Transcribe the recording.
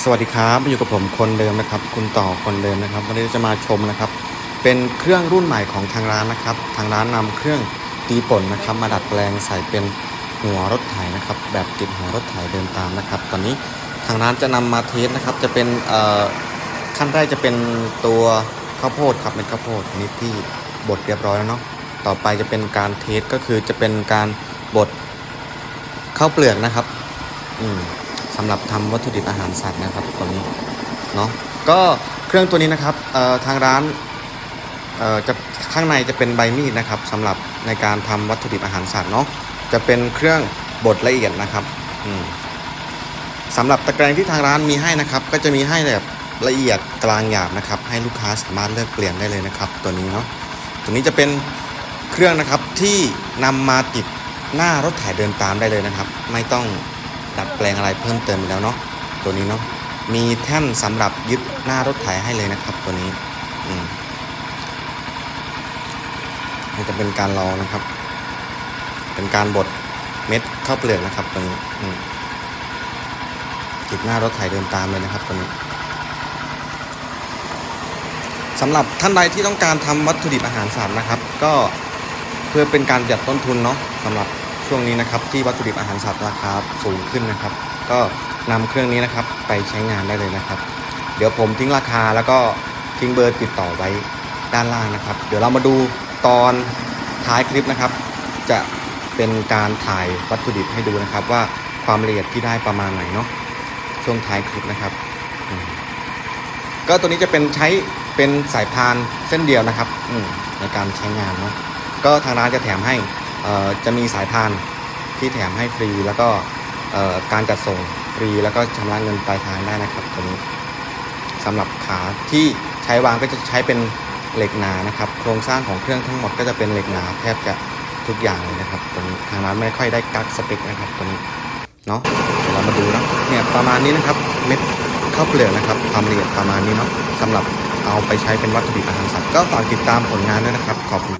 สวัสดีครับอยู่กับผมคนเดิมนะครับ คุณต่อคนเดิมนะครับ วันนี้จะมาชมนะครับ เป็นเครื่องรุ่นใหม่ของทางร้านนะครับ ทางร้านนำเครื่องตีป่นนะครับ มาดัดแปลงใส่เป็นหัวรถไถนะครับ แบบติดหัวรถไถเดินตามนะครับ ตอนนี้ทางร้านจะนำมาเทสนะครับ จะเป็นขั้นแรกจะเป็นตัวข้าวโพดครับเป็นข้าวโพดนนี้ที่บดเรียบร้อยแล้วเนาะต่อไปจะเป็นการเทสก็คือจะเป็นการบดข้าวเปลือกนะครับ อืม สำหรับทำวัตถุดิบอาหารสัตว์นะครับตัวนี้เนาะก็เครื่องตัวนี้นะครับทางร้านจะข้างในจะเป็นใบมีดนะครับสำหรับในการทำวัตถุดิบอาหารสัตว์เนาะจะเป็นเครื่องบดละเอียดนะครับสำหรับตะแกรงที่ทางร้านมีให้นะครับ ก็จะมีให้แบบละเอียดกลางหยาบนะครับ ให้ลูกค้าสามารถเลือกเปลี่ยนได้เลยนะครับ ตัวนี้เนาะตัวนี้จะเป็นเครื่องนะครับที่นำมาติดหน้ารถถ่ายเดินตามได้เลยนะครับ ไม่ต้อง ดัดแปลงอะไรเพิ่มเติมไปแล้วเนาะตัวนี้เนาะมีแท่นสำหรับยึดหน้ารถไถให้เลยนะครับ ตัวนี้อืมนี่จะเป็นการรองนะครับ เป็นการบดเม็ดข้าวเปลือกนะครับ ตัวนี้อืมติดหน้ารถไถเดินตามเลยนะครับตัวนี้สำหรับท่านใดที่ต้องการทำวัตถุดิบอาหารสัตว์นะครับ ก็เพื่อเป็นการประหยัดต้นทุนเนาะสำหรับ ช่วงนี้นะครับที่วัตถุดิบอาหารสัตว์ราคาสูงขึ้นนะครับ ก็นำเครื่องนี้นะครับไปใช้งานได้เลยนะครับ เดี๋ยวผมทิ้งราคาแล้วก็ทิ้งเบอร์ติดต่อไว้ด้านล่างนะครับ เดี๋ยวเรามาดูตอนท้ายคลิปนะครับ จะเป็นการถ่ายวัตถุดิบให้ดูนะครับ ว่าความละเอียดที่ได้ประมาณไหนเนาะช่วงท้ายคลิปนะครับ ก็ตัวนี้จะเป็นใช้เป็นสายพานเส้นเดียวนะครับในการใช้งานเนาะก็ทางร้านจะแถมให้ จะมีสายพานที่แถมให้ฟรี แล้วก็การจัดส่งฟรี แล้วก็ชำระเงินปลายทางได้นะครับตัวนี้สำหรับขาที่ใช้วางก็จะใช้เป็นเหล็กหนานะครับ โครงสร้างของเครื่องทั้งหมดก็จะเป็นเหล็กหนาแทบจะทุกอย่างเลยนะครับตัวนี้ทางร้านไม่ค่อยได้กักสเปคนะครับตัวนี้เนาะเดี๋ยวเรามาดูนะเนี่ยประมาณนี้นะครับเม็ดข้าวเปลือกนะครับความละเอียดประมาณนี้เนาะสำหรับเอาไปใช้เป็นวัตถุดิบอาหารสัตว์ก็ฝากติดตามผลงานด้วยนะครับขอบคุณ